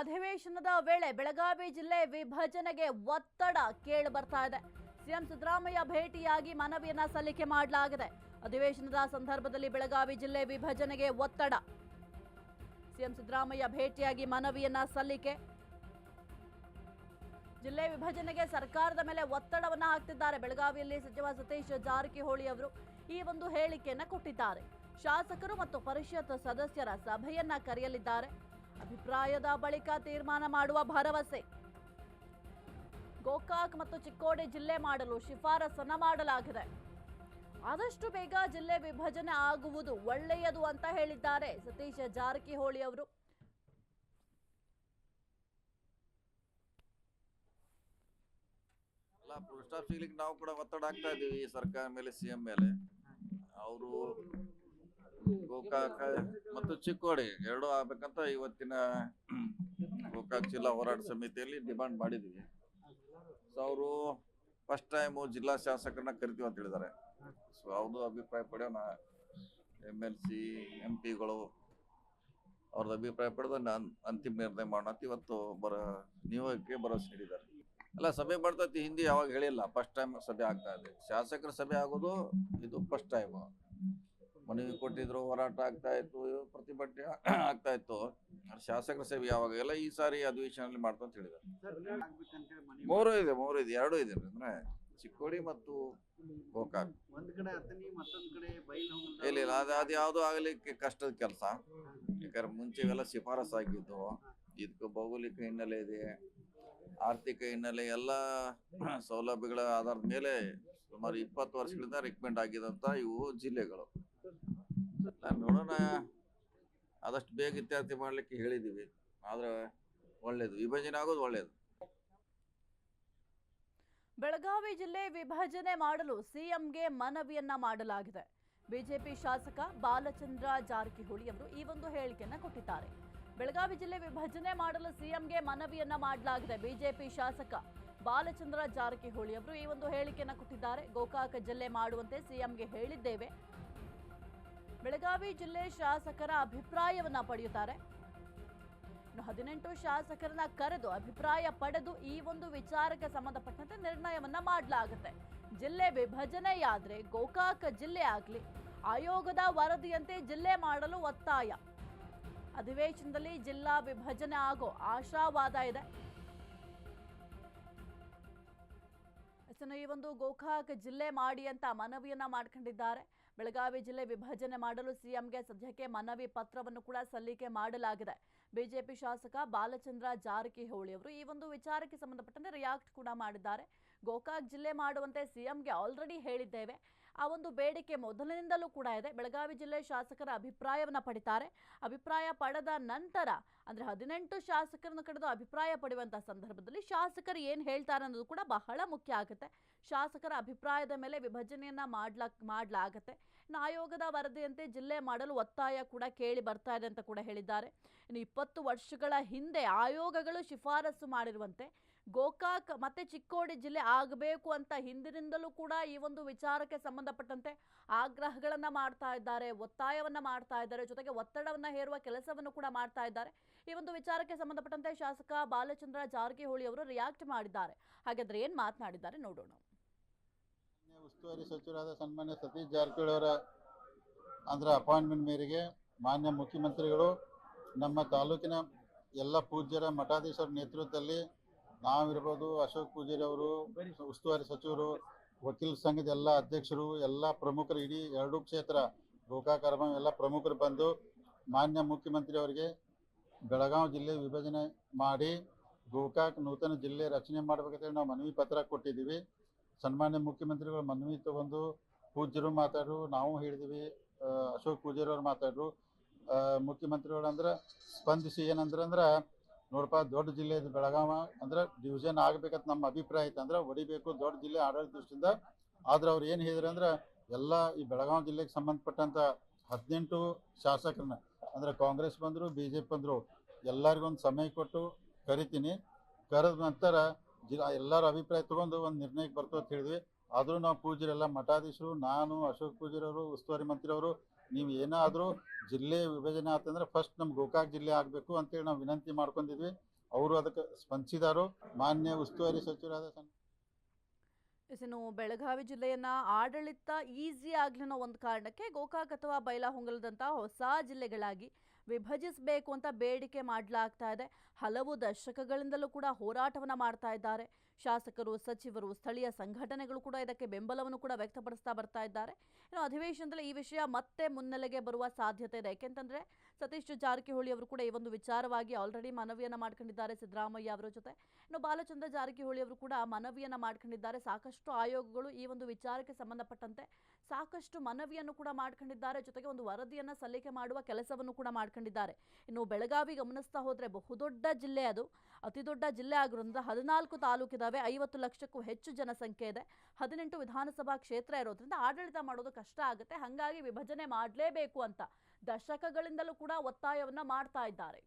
ಅಧಿವೇಶನದ ವೇಳೆ ಬೆಳಗಾವಿ ಜಿಲ್ಲೆ ವಿಭಜನೆಗೆ ಒತ್ತಡ ಕೇಳಿ ಬರ್ತಾ ಇದೆ. ಸಿಎಂ ಸಿದ್ದರಾಮಯ್ಯ ಭೇಟಿಯಾಗಿ ಮನವಿಯನ್ನ ಸಲ್ಲಿಕೆ ಮಾಡಲಾಗಿದೆ. ಅಧಿವೇಶನದ ಸಂದರ್ಭದಲ್ಲಿ ಬೆಳಗಾವಿ ಜಿಲ್ಲೆ ವಿಭಜನೆಗೆ ಒತ್ತಡ. ಸಿಎಂ ಸಿದ್ದರಾಮಯ್ಯ ಭೇಟಿಯಾಗಿ ಮನವಿಯನ್ನ ಸಲ್ಲಿಕೆ. ಜಿಲ್ಲೆ ವಿಭಜನೆಗೆ ಸರ್ಕಾರದ ಮೇಲೆ ಒತ್ತಡವನ್ನ ಹಾಕ್ತಿದ್ದಾರೆ. ಬೆಳಗಾವಿಯಲ್ಲಿ ಸಚಿವ ಸತೀಶ್ ಜಾರಕಿಹೊಳಿ ಅವರು ಈ ಒಂದು ಹೇಳಿಕೆಯನ್ನ ಕೊಟ್ಟಿದ್ದಾರೆ. ಶಾಸಕರು ಮತ್ತು ಪರಿಷತ್ ಸದಸ್ಯರ ಸಭೆಯನ್ನ ಕರೆಯಲಿದ್ದಾರೆ. ಅಭಿಪ್ರಾಯದ ಬಳಿಕ ತೀರ್ಮಾನ ಮಾಡುವ ಭರವಸೆ. ಗೋಕಾಕ್ ಮತ್ತು ಚಿಕ್ಕೋಡಿ ಜಿಲ್ಲೆ ಮಾಡಲು ಶಿಫಾರಸನ್ನ ಮಾಡಲಾಗಿದೆ. ಆದಷ್ಟು ಬೇಗ ಜಿಲ್ಲೆ ವಿಭಜನೆ ಆಗುವುದು ಒಳ್ಳೆಯದು ಅಂತ ಹೇಳಿದ್ದಾರೆ ಸತೀಶ ಜಾರಕಿಹೊಳಿ ಅವರು. ನಾವು ಕೂಡ ಒತ್ತಡ ಹಾಕ್ತಾ ಇದೀವಿ ಸರ್ಕಾರ ಮೇಲೆ ಸಿಎಂ ಮೇಲೆ. ಅವರು ಗೋಕಾಕ ಮತ್ತು ಚಿಕ್ಕೋಡಿ ಎರಡು ಆಗ್ಬೇಕಂತ ಇವತ್ತಿನ ಗೋಕಾಕ್ ಜಿಲ್ಲಾ ಹೋರಾಟ ಸಮಿತಿಯಲ್ಲಿ ಡಿಮಾಂಡ್ ಮಾಡಿದ್ವಿ ಸೊ ಅವರು ಫಸ್ಟ್ ಟೈಮು ಜಿಲ್ಲಾ ಶಾಸಕರನ್ನ ಕರಿತೀವಿ ಅಂತ ಹೇಳಿದ್ದಾರೆ. ಸೊ ಅವ್ರದ್ದು ಅಭಿಪ್ರಾಯ ಪಡೆಯೋಣ ಎಂ ಎಲ್ ಸಿ, ಎಂ ಪಿಗಳು ಅವ್ರದ್ದು ಅಭಿಪ್ರಾಯ ಪಡೆದು ನಾನು ಅಂತಿಮ ನಿರ್ಣಯ ಮಾಡೋಣ ಅಂತ ಇವತ್ತು ಬರ ನಿಯೋಗಕ್ಕೆ ಭರವಸೆ ನೀಡಿದ್ದಾರೆ. ಅಲ್ಲ, ಸಭೆ ಮಾಡ್ತೈತಿ ಹಿಂದಿ ಯಾವಾಗ ಹೇಳಿಲ್ಲ. ಫಸ್ಟ್ ಟೈಮ್ ಸಭೆ ಆಗ್ತಾ ಇದೆ. ಶಾಸಕರ ಸಭೆ ಆಗೋದು ಇದು ಫಸ್ಟ್ ಟೈಮ್ ಮನವಿ ಕೊಟ್ಟಿದ್ರು ಹೋರಾಟ ಆಗ್ತಾ ಇತ್ತು ಪ್ರತಿಭಟನೆ ಆಗ್ತಾ ಇತ್ತು. ಶಾಸಕರ ಸಭೆ ಯಾವಾಗ ಎಲ್ಲ ಈ ಸಾರಿ ಅಧಿವೇಶನದಲ್ಲಿ ಮಾಡ್ತಾ ಅಂತ ಹೇಳಿದ್ದಾರೆ. ಮೂರು ಇದೆ ಮೂರು ಇದೆ ಎರಡು ಇದೆ ಅಂದ್ರೆ ಚಿಕ್ಕೋಡಿ ಮತ್ತು ಗೋಕಾಕ್. ಇಲ್ಲ ಇಲ್ಲ ಅದು ಅದು ಯಾವುದು ಆಗಲಿಕ್ಕೆ ಕಷ್ಟದ ಕೆಲಸ. ಯಾಕಂದ್ರೆ ಮುಂಚೆ ಇವೆಲ್ಲ ಶಿಫಾರಸ್ ಆಗಿದ್ದು ಇದಕ್ಕೆ ಭೌಗೋಳಿಕ ಹಿನ್ನೆಲೆ ಇದೆ ಆರ್ಥಿಕ ಹಿನ್ನೆಲೆ ಎಲ್ಲ ಸೌಲಭ್ಯಗಳ ಆಧಾರದ ಮೇಲೆ ಸುಮಾರು ಇಪ್ಪತ್ತು ವರ್ಷಗಳಿಂದ ರಿಕಮೆಂಡ್ ಆಗಿದಂತ ಇವು ಜಿಲ್ಲೆಗಳು. ನೋಡೋಣ. ಆದಷ್ಟು ಬೇಗ ಇತ್ಯಾರ್ಥಿ ಮಾಡ್ಲಿಕ್ಕೆ ಹೇಳಿದೀವಿ ಆದ್ರೆ ಒಳ್ಳೇದು. ವಿಭಜನೆ ಆಗೋದು ಒಳ್ಳೇದು. ಬೆಳಗಾವಿ ಜಿಲ್ಲೆ ವಿಭಜನೆ ಮಾಡಲು ಸಿಎಂಗೆ ಮನವಿಯನ್ನ ಮಾಡಲಾಗಿದೆ. ಬಿಜೆಪಿ ಶಾಸಕ ಬಾಲಚಂದ್ರ ಜಾರಕಿಹೊಳಿ ಅವರು ಈ ಒಂದು ಹೇಳಿಕೆಯನ್ನ ಕೊಟ್ಟಿದ್ದಾರೆ. ಬೆಳಗಾವಿ ಜಿಲ್ಲೆ ವಿಭಜನೆ ಮಾಡಲು ಸಿಎಂಗೆ ಮನವಿಯನ್ನ ಮಾಡಲಾಗಿದೆ ಬಿಜೆಪಿ ಶಾಸಕ ಬಾಲಚಂದ್ರ ಜಾರಕಿಹೊಳಿ ಅವರು ಈ ಒಂದು ಹೇಳಿಕೆಯನ್ನ ಕೊಟ್ಟಿದ್ದಾರೆ. ಗೋಕಾಕ ಜಿಲ್ಲೆ ಮಾಡುವಂತೆ ಸಿಎಂಗೆ ಹೇಳಿದ್ದೇವೆ. ಬೆಳಗಾವಿ ಜಿಲ್ಲೆ ಶಾಸಕರ ಅಭಿಪ್ರಾಯವನ್ನ ಪಡೆಯುತ್ತಾರೆ. ಇನ್ನು ಹದಿನೆಂಟು ಶಾಸಕರನ್ನ ಕರೆದು ಅಭಿಪ್ರಾಯ ಪಡೆದು ಈ ಒಂದು ವಿಚಾರಕ್ಕೆ ಸಂಬಂಧಪಟ್ಟಂತೆ ನಿರ್ಣಯವನ್ನ ಮಾಡಲಾಗುತ್ತೆ. ಜಿಲ್ಲೆ ವಿಭಜನೆಯಾದ್ರೆ ಗೋಕಾಕ ಜಿಲ್ಲೆ ಆಗ್ಲಿ, ಆಯೋಗದ ವರದಿಯಂತೆ ಜಿಲ್ಲೆ ಮಾಡಲು ಒತ್ತಾಯ. ಅಧಿವೇಶನದಲ್ಲಿ ಜಿಲ್ಲಾ ವಿಭಜನೆ ಆಗೋ ಆಶಾವಾದ ಇದೆ. ಈ ಒಂದು ಗೋಕಾಕ ಜಿಲ್ಲೆ ಮಾಡಿ ಅಂತ ಮನವಿಯನ್ನ ಮಾಡ್ಕೊಂಡಿದ್ದಾರೆ. ಬೆಳಗಾವಿ ಜಿಲ್ಲೆ ವಿಭಜನೆ ಮಾಡಲು ಸಿಎಂಗೆ ಸದ್ಯಕ್ಕೆ ಮನವಿ ಪತ್ರವನ್ನು ಕೂಡ ಸಲ್ಲಿಕೆ ಮಾಡಲಾಗಿದೆ. ಬಿಜೆಪಿ ಶಾಸಕ ಬಾಲಚಂದ್ರ ಜಾರಕಿಹೊಳಿ ಅವರು ಈ ಒಂದು ವಿಚಾರಕ್ಕೆ ಸಂಬಂಧಪಟ್ಟಂತೆ ರಿಯಾಕ್ಟ್ ಕೂಡ ಮಾಡಿದ್ದಾರೆ. ಗೋಕಾಕ್ ಜಿಲ್ಲೆ ಮಾಡುವಂತೆ ಸಿಎಂಗೆ ಆಲ್ರೆಡಿ ಹೇಳಿದ್ದೇವೆ. ಆ ಒಂದು ಬೇಡಿಕೆ ಮೊದಲಿನಿಂದಲೂ ಕೂಡ ಇದೆ. ಬೆಳಗಾವಿ ಜಿಲ್ಲೆ ಶಾಸಕರ ಅಭಿಪ್ರಾಯವನ್ನ ಪಡಿತಾರೆ. ಅಭಿಪ್ರಾಯ ಪಡೆದ ನಂತರ ಅಂದ್ರೆ ಹದಿನೆಂಟು ಶಾಸಕರನ್ನು ಕಡೆದು ಅಭಿಪ್ರಾಯ ಪಡೆಯುವಂಥ ಸಂದರ್ಭದಲ್ಲಿ ಶಾಸಕರು ಏನು ಹೇಳ್ತಾರೆ ಅನ್ನೋದು ಕೂಡ ಬಹಳ ಮುಖ್ಯ ಆಗುತ್ತೆ. ಶಾಸಕರ ಅಭಿಪ್ರಾಯದ ಮೇಲೆ ವಿಭಜನೆಯನ್ನ ಮಾಡ್ಲಾ, ಮಾಡ್ಲಾಗತ್ತೆ. ಇನ್ನು ಆಯೋಗದ ವರದಿಯಂತೆ ಜಿಲ್ಲೆ ಮಾಡಲು ಒತ್ತಾಯ ಕೂಡ ಕೇಳಿ ಬರ್ತಾ ಇದೆ ಅಂತ ಕೂಡ ಹೇಳಿದ್ದಾರೆ. ಇನ್ನು ಇಪ್ಪತ್ತು ವರ್ಷಗಳ ಹಿಂದೆ ಆಯೋಗಗಳು ಶಿಫಾರಸು ಮಾಡಿರುವಂತೆ ಗೋಕಾಕ್ ಮತ್ತೆ ಚಿಕ್ಕೋಡಿ ಜಿಲ್ಲೆ ಆಗಬೇಕು ಅಂತ ಹಿಂದಿನಿಂದಲೂ ಕೂಡ ಈ ಒಂದು ವಿಚಾರಕ್ಕೆ ಸಂಬಂಧಪಟ್ಟಂತೆ ಆಗ್ರಹಗಳನ್ನ ಮಾಡ್ತಾ ಇದ್ದಾರೆ, ಒತ್ತಾಯವನ್ನ ಮಾಡ್ತಾ ಇದ್ದಾರೆ, ಜೊತೆಗೆ ಒತ್ತಡವನ್ನ ಹೇರುವ ಕೆಲಸವನ್ನು ಕೂಡ ಮಾಡ್ತಾ ಇದ್ದಾರೆ. ಈ ಒಂದು ವಿಚಾರಕ್ಕೆ ಸಂಬಂಧಪಟ್ಟಂತೆ ಶಾಸಕ ಬಾಲಚಂದ್ರ ಜಾರಕಿಹೊಳಿ ಅವರು ರಿಯಾಕ್ಟ್ ಮಾಡಿದ್ದಾರೆ. ಹಾಗಾದ್ರೆ ಏನ್ ಮಾತನಾಡಿದ್ದಾರೆ ನೋಡೋಣ. ಉಸ್ತುವಾರಿ ಸಚಿವರಾದ ಸನ್ಮಾನ್ಯ ಸತೀಶ್ ಜಾರಕಿಹೊಳಿ ಅವರ ಅಂದ್ರೆ ಅಪಾಯಿಂಟ್ಮೆಂಟ್ ಮೇರೆಗೆ ಮಾನ್ಯ ಮುಖ್ಯಮಂತ್ರಿಗಳು ನಮ್ಮ ತಾಲೂಕಿನ ಎಲ್ಲ ಪೂಜ್ಯರ ಮಠಾಧೀಶರ ನೇತೃತ್ವದಲ್ಲಿ ನಾವಿರ್ಬೋದು ಅಶೋಕ್ ಪೂಜಾರಿ ಅವರು ಉಸ್ತುವಾರಿ ಸಚಿವರು, ವಕೀಲ ಸಂಘದ ಎಲ್ಲ ಅಧ್ಯಕ್ಷರು, ಎಲ್ಲ ಪ್ರಮುಖರು, ಇಡೀ ಎರಡೂ ಕ್ಷೇತ್ರ ಗೋಕಾಕರ್ಮ ಎಲ್ಲ ಪ್ರಮುಖರು ಬಂದು ಮಾನ್ಯ ಮುಖ್ಯಮಂತ್ರಿ ಅವರಿಗೆ ಬೆಳಗಾವಿ ಜಿಲ್ಲೆ ವಿಭಜನೆ ಮಾಡಿ ಗೋಕಾಕ್ ನೂತನ ಜಿಲ್ಲೆ ರಚನೆ ಮಾಡಬೇಕಂತೇಳಿ ನಾವು ಮನವಿ ಪತ್ರ ಕೊಟ್ಟಿದ್ದೀವಿ. ಸನ್ಮಾನ್ಯ ಮುಖ್ಯಮಂತ್ರಿಗಳು ಮನವಿ ತಗೊಂಡು ಪೂಜ್ಯರು ಮಾತಾಡ್ರು, ನಾವು ಹೇಳಿದ್ವಿ ಅಶೋಕ್ ಪೂಜಾರಿ ಅವರು ಮಾತಾಡ್ರು ಮುಖ್ಯಮಂತ್ರಿಗಳು ಅಂದ್ರೆ ಸ್ಪಂದಿಸಿ ಏನಂದ್ರೆ ಅಂದ್ರೆ ನೋಡಪ್ಪ, ದೊಡ್ಡ ಜಿಲ್ಲೆ ಬೆಳಗಾವ ಅಂದ್ರೆ ಡಿವಿಷನ್ ಆಗ್ಬೇಕಂತ ನಮ್ಮ ಅಭಿಪ್ರಾಯ ಐತೆ ಅಂದ್ರೆ ಹೊಡಿಬೇಕು ದೊಡ್ಡ ಜಿಲ್ಲೆ ಆಡಳಿತ ದೃಷ್ಟಿಯಿಂದ. ಆದ್ರೆ ಅವ್ರು ಏನು ಹೇಳಿದ್ರು ಅಂದ್ರೆ ಎಲ್ಲ ಈ ಬೆಳಗಾವಿ ಜಿಲ್ಲೆಗೆ ಸಂಬಂಧಪಟ್ಟಂತ ಹದಿನೆಂಟು ಶಾಸಕರನ್ನ, ಅಂದ್ರೆ ಕಾಂಗ್ರೆಸ್ ಬಂದ್ರು, ಬಿಜೆಪಿ ಬಂದ್ರು, ಎಲ್ಲರಿಗೊಂದು ಸಮಯ ಕೊಟ್ಟು ಕರಿತೀನಿ. ಕರೆದ ನಂತರ ಜಿಲ್ಲಾ ಎಲ್ಲರ ಅಭಿಪ್ರಾಯ ತಗೊಂಡು ಒಂದು ನಿರ್ಣಯಕ್ಕೆ ಬರ್ತು ಅಂತ ಹೇಳಿದ್ವಿ. ಆದರೂ ನಾವು ಪೂಜ್ಯರೆಲ್ಲ ಮಠಾಧೀಶರು, ನಾನು ಅಶೋಕ್ ಪೂಜರವರು ಉಸ್ತುವಾರಿ ಮಂತ್ರಿ ಅವರು ನೀವು ಏನಾದರೂ ಜಿಲ್ಲೆ ವಿಭಜನೆ ಆತಂದ್ರೆ ಫಸ್ಟ್ ನಮ್ಮ ಗೋಕಾಕ್ ಜಿಲ್ಲೆ ಆಗಬೇಕು ಅಂತೇಳಿ ನಾವು ವಿನಂತಿ ಮಾಡ್ಕೊಂಡಿದ್ವಿ. ಅವರು ಅದಕ್ಕೆ ಸ್ಪಂದಿಸಿದಾರು. ಮಾನ್ಯ ಉಸ್ತುವಾರಿ ಸಚಿವರಾದ ಎಸ್, ಇನ್ನು ಬೆಳಗಾವಿ ಜಿಲ್ಲೆಯನ್ನ ಆಡಳಿತ ಈಸಿ ಆಗ್ಲಿ ಅನ್ನೋ ಒಂದು ಕಾರಣಕ್ಕೆ ಗೋಕಾಕ್ ಅಥವಾ ಬೈಲಹೊಂಗಲದಂತಹ ಹೊಸ ಜಿಲ್ಲೆಗಳಾಗಿ ವಿಭಜಿಸಬೇಕು ಅಂತ ಬೇಡಿಕೆ ಮಾಡಲಾಗ್ತಾ ಇದೆ. ಹಲವು ದಶಕಗಳಿಂದಲೂ ಕೂಡ ಹೋರಾಟವನ್ನ ಮಾಡ್ತಾ ಇದ್ದಾರೆ. ಶಾಸಕರು, ಸಚಿವರು, ಸ್ಥಳೀಯ ಸಂಘಟನೆಗಳು ಕೂಡ ಇದಕ್ಕೆ ಬೆಂಬಲವನ್ನು ಕೂಡ ವ್ಯಕ್ತಪಡಿಸ್ತಾ ಬರ್ತಾ ಇದ್ದಾರೆ. ಇನ್ನು ಅಧಿವೇಶನದಲ್ಲಿ ಈ ವಿಷಯ ಮತ್ತೆ ಮುನ್ನೆಲೆಗೆ ಬರುವ ಸಾಧ್ಯತೆ ಇದೆ. ಯಾಕೆಂತಂದ್ರೆ ಸತೀಶ್ ಜಾರಕಿಹೊಳಿ ಅವರು ಕೂಡ ಈ ಒಂದು ವಿಚಾರವಾಗಿ ಆಲ್ರೆಡಿ ಮನವಿಯನ್ನು ಮಾಡ್ಕೊಂಡಿದ್ದಾರೆ ಸಿದ್ದರಾಮಯ್ಯ ಅವರ ಜೊತೆ. ಇನ್ನು ಬಾಲಚಂದ್ರ ಜಾರಕಿಹೊಳಿ ಅವರು ಕೂಡ ಮನವಿಯನ್ನ ಮಾಡ್ಕೊಂಡಿದ್ದಾರೆ. ಸಾಕಷ್ಟು ಆಯೋಗಗಳು ಈ ಒಂದು ವಿಚಾರಕ್ಕೆ ಸಂಬಂಧಪಟ್ಟಂತೆ ಸಾಕಷ್ಟು ಮನವಿಯನ್ನು ಕೂಡ ಮಾಡ್ಕೊಂಡಿದ್ದಾರೆ. ಜೊತೆಗೆ ಒಂದು ವರದಿಯನ್ನ ಸಲ್ಲಿಕೆ ಮಾಡುವ ಕೆಲಸವನ್ನು ಕೂಡ ಮಾಡ್ಕೊಂಡಿದ್ದಾರೆ. ಇನ್ನು ಬೆಳಗಾವಿ ಗಮನಿಸ್ತಾ ಹೋದ್ರೆ ಬಹುದೊಡ್ಡ ಜಿಲ್ಲೆ ಅದು. ಅತಿ ದೊಡ್ಡ ಜಿಲ್ಲೆ ಆಗಿರೋದ್ರಿಂದ ಹದಿನಾಲ್ಕು ತಾಲೂಕಿದಾವೆ ಐವತ್ತು ಲಕ್ಷಕ್ಕೂ ಹೆಚ್ಚು ಜನಸಂಖ್ಯೆ ಇದೆ. ಹದಿನೆಂಟು ವಿಧಾನಸಭಾ ಕ್ಷೇತ್ರ ಇರೋದ್ರಿಂದ ಆಡಳಿತ ಮಾಡೋದು ಕಷ್ಟ ಆಗುತ್ತೆ. ಹಾಗಾಗಿ ವಿಭಜನೆ ಮಾಡಲೇಬೇಕು ಅಂತ ದಶಕಗಳಿಂದಲೂ ಕೂಡ ಒತ್ತಾಯವನ್ನ ಮಾಡ್ತಾ ಇದ್ದಾರೆ.